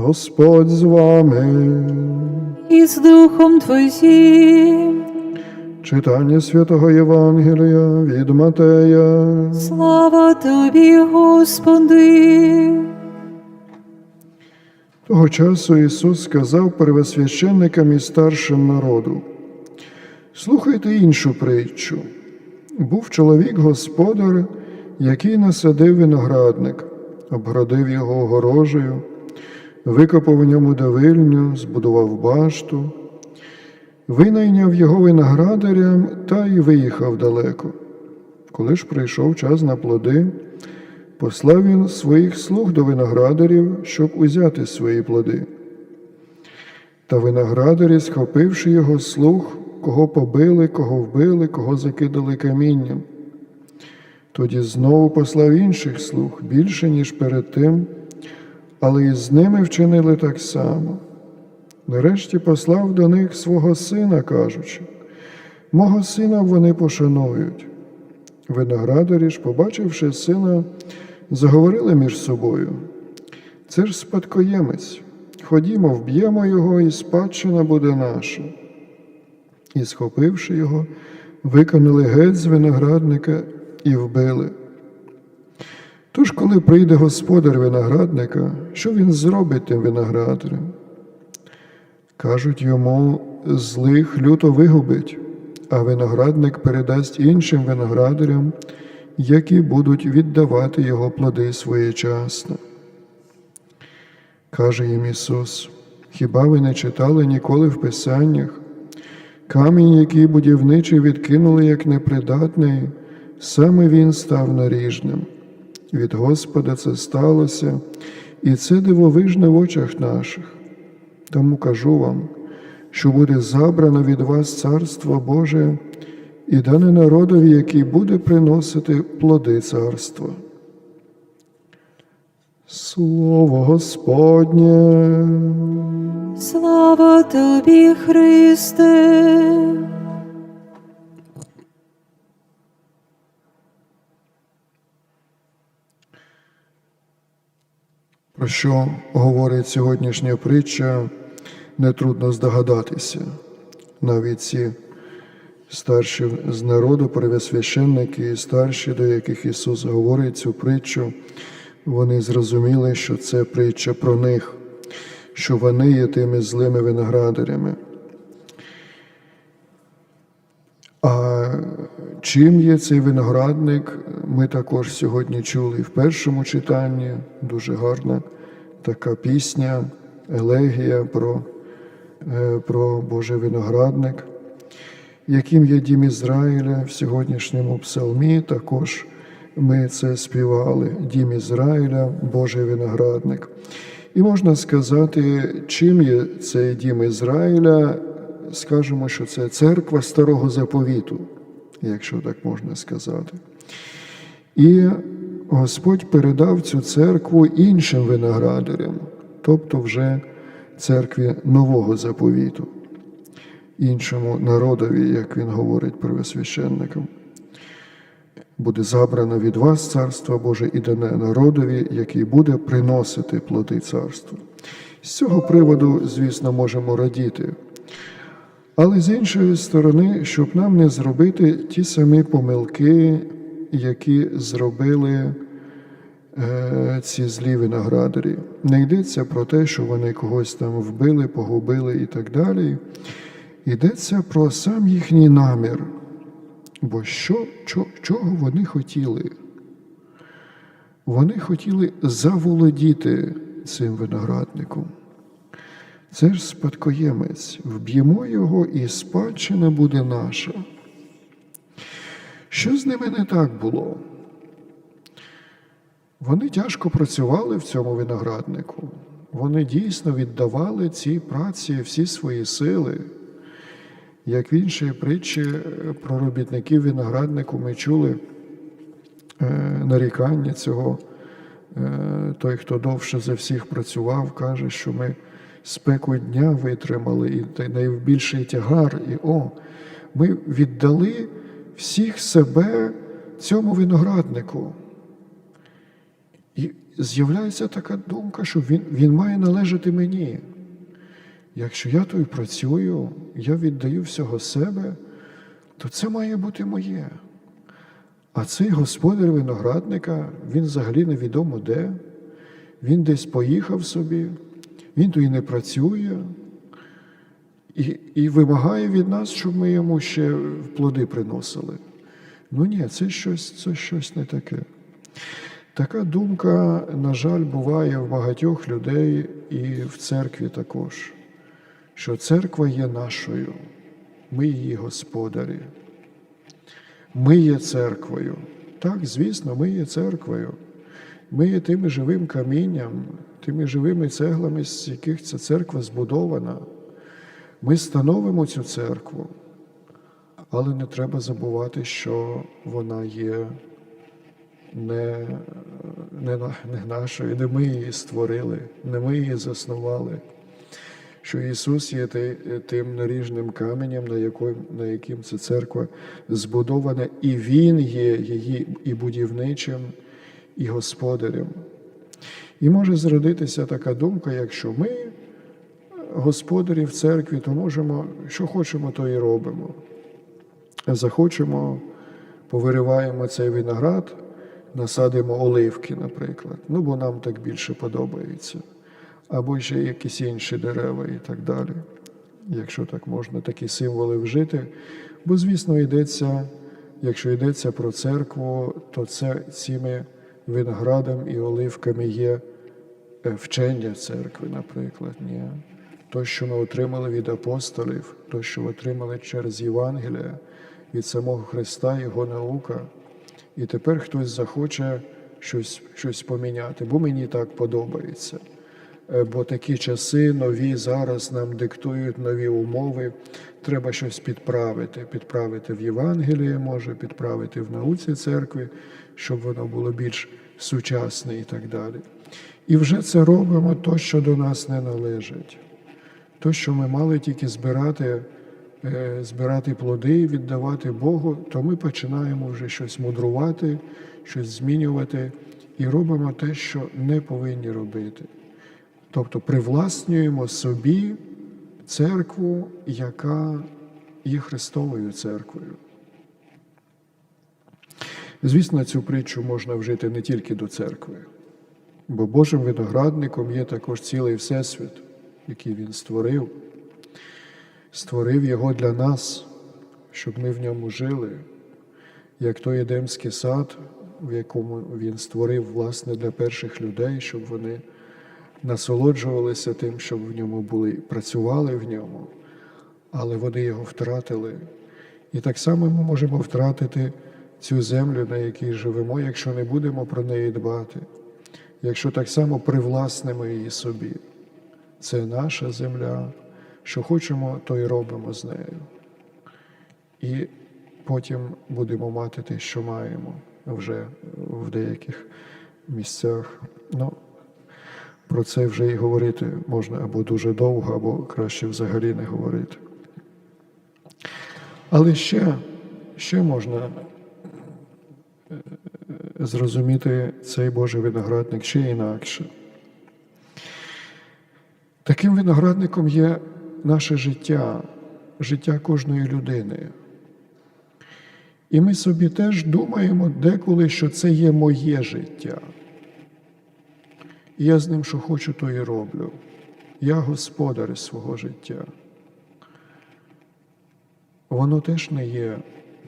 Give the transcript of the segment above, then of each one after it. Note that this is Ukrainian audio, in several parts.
Господь з вами. і з Духом Твоїм. Читання святого Євангелія від Матея. Слава Тобі, Господи. Того часу Ісус сказав первосвященникам і старшим народу: Слухайте іншу притчу. Був чоловік господар, який насадив виноградник, обгородив його огорожею, викопав у ньому давильню, збудував башту, винайняв його виноградарям та й виїхав далеко. Коли ж прийшов час на плоди, послав він своїх слуг до виноградарів, щоб узяти свої плоди. Та виноградарі, схопивши його слуг, кого побили, кого вбили, кого закидали камінням. Тоді знову послав інших слуг більше, ніж перед тим, але і з ними вчинили так само. Нарешті послав до них свого сина, кажучи, мого сина вони пошанують. Виноградарі ж, побачивши сина, заговорили між собою. Це ж спадкоємець. Ходімо, вб'ємо його, і спадщина буде наша. І, схопивши його, виконали геть з виноградника і вбили. Тож, коли прийде господар виноградника, що він зробить тим виноградарем? Кажуть йому, злих люто вигубить, а виноградник передасть іншим виноградарям, які будуть віддавати його плоди своєчасно. Каже їм Ісус, хіба ви не читали ніколи в Писаннях? Камінь, який будівничі відкинули як непридатний, саме він став наріжним. Від Господа це сталося, і це дивовижне в очах наших. Тому кажу вам, що буде забрано від вас Царство Боже і дане народові, який буде приносити плоди царства. Слово Господнє. Слава Тобі, Христе. Що говорить сьогоднішня притча, нетрудно здогадатися. Навіть ці старші з народу, первосвященники і старші, до яких Ісус говорить цю притчу, вони зрозуміли, що це притча про них, що вони є тими злими виноградарями. Чим є цей виноградник, ми також сьогодні чули в першому читанні. Дуже гарна така пісня, елегія про, е, про Божий виноградник, яким є дім Ізраїля в сьогоднішньому псалмі. Також ми це співали. Дім Ізраїля, Божий виноградник. І можна сказати, чим є цей дім Ізраїля, скажемо, що це церква старого заповіту, якщо так можна сказати. І Господь передав цю церкву іншим виноградарям, тобто вже церкві нового заповіту, іншому народові, як він говорить первосвященникам. Буде забрано від вас царство Боже і дане народові, який буде приносити плоди царства. З цього приводу, звісно, можемо радіти. Але з іншої сторони, щоб нам не зробити ті самі помилки, які зробили е, ці злі виноградарі. Не йдеться про те, що вони когось там вбили, погубили і так далі. Йдеться про сам їхній намір. Бо що, чо, чого вони хотіли? Вони хотіли заволодіти цим виноградником. Це ж спадкоємець, вб'ємо його, і спадщина буде наша. Що з ними не так було? Вони тяжко працювали в цьому винограднику. Вони дійсно віддавали цій праці всі свої сили. Як в іншій притчі про робітників винограднику ми чули е, нарікання цього. Е, той, хто довше за всіх працював, каже, що ми спеку дня витримали, і найбільший тягар, і о, ми віддали всіх себе цьому винограднику. І з'являється така думка, що він, він має належати мені. Якщо я тут працюю, я віддаю всього себе, то це має бути моє. А цей господар виноградника, він взагалі невідомо де, він десь поїхав собі, він тут і не працює, і, і вимагає від нас, щоб ми йому ще плоди приносили. Ну ні, це щось, це щось не таке. Така думка, на жаль, буває в багатьох людей і в церкві також, що церква є нашою, ми її господарі. Ми є церквою. Так, звісно, ми є церквою. Ми є тим живим камінням, тими живими цеглами, з яких ця церква збудована. Ми становимо цю церкву, але не треба забувати, що вона є не, не, не нашою, не ми її створили, не ми її заснували. Що Ісус є тим наріжним каменем, на яким, на яким ця церква збудована, і Він є її і будівничим, і господарем. І може зродитися така думка, якщо ми господарі в церкві, то можемо, що хочемо, то і робимо. Захочемо, повириваємо цей виноград, насадимо оливки, наприклад. Ну, бо нам так більше подобається. Або ще якісь інші дерева і так далі. Якщо так можна такі символи вжити. Бо, звісно, йдеться, якщо йдеться про церкву, то це цими виноградом і оливками є е, вчення церкви, наприклад. Ні. То, що ми отримали від апостолів, то, що отримали через Євангелія, від самого Христа, Його наука. І тепер хтось захоче щось, щось поміняти, бо мені так подобається. Е, Бо такі часи нові зараз нам диктують нові умови. Треба щось підправити, підправити в Євангелії, може, підправити в науці церкви, щоб воно було більш сучасне і так далі. І вже це робимо то, що до нас не належить. То, що ми мали тільки збирати, е, збирати плоди віддавати Богу, то ми починаємо вже щось мудрувати, щось змінювати і робимо те, що не повинні робити. Тобто привласнюємо собі церкву, яка є Христовою церквою. Звісно, цю притчу можна вжити не тільки до церкви, бо Божим виноградником є також цілий Всесвіт, який Він створив, створив його для нас, щоб ми в ньому жили, як той Едемський сад, в якому він створив власне для перших людей, щоб вони насолоджувалися тим, щоб в ньому були, працювали в ньому, але вони його втратили. І так само ми можемо втратити цю землю, на якій живемо, якщо не будемо про неї дбати, якщо так само привласнимо її собі. Це наша земля, що хочемо, то й робимо з нею. І потім будемо мати те, що маємо вже в деяких місцях. Ну, про це вже і говорити можна або дуже довго, або краще взагалі не говорити. Але ще, ще можна зрозуміти цей Божий виноградник ще інакше. Таким виноградником є наше життя, життя кожної людини. І ми собі теж думаємо деколи, що це є моє життя. І я з ним, що хочу, то і роблю. Я господар свого життя. Воно теж не є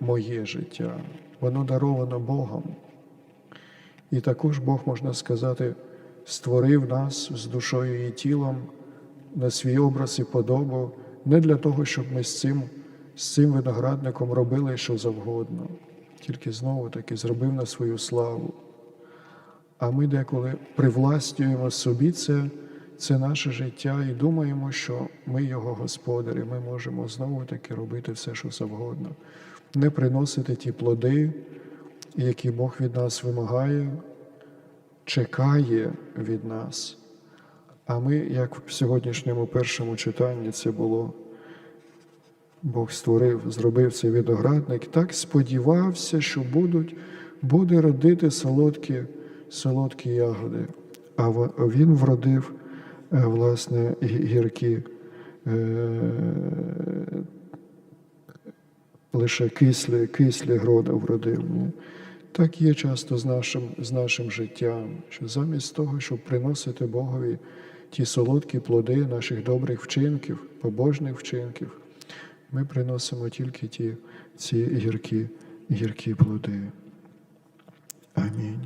моє життя, воно даровано Богом. І також Бог, можна сказати, створив нас з душою і тілом на свій образ і подобу, не для того, щоб ми з цим, з цим виноградником робили що завгодно, тільки знову таки зробив на свою славу. А ми деколи привласнюємо собі це, це наше життя і думаємо, що ми його господарі, ми можемо знову таки робити все, що завгодно, не приносити ті плоди, які Бог від нас вимагає, чекає від нас. А ми, як в сьогоднішньому першому читанні це було, Бог створив, зробив цей виноградник, так сподівався, що будуть, буде родити солодкі, солодкі ягоди. а він вродив е, власне гіркі. е, Лише кислі, кислі грода вродив. Так є часто з нашим, з нашим життям, що замість того, щоб приносити Богові ті солодкі плоди наших добрих вчинків, побожних вчинків, ми приносимо тільки ті ці гіркі, гіркі плоди. Амінь.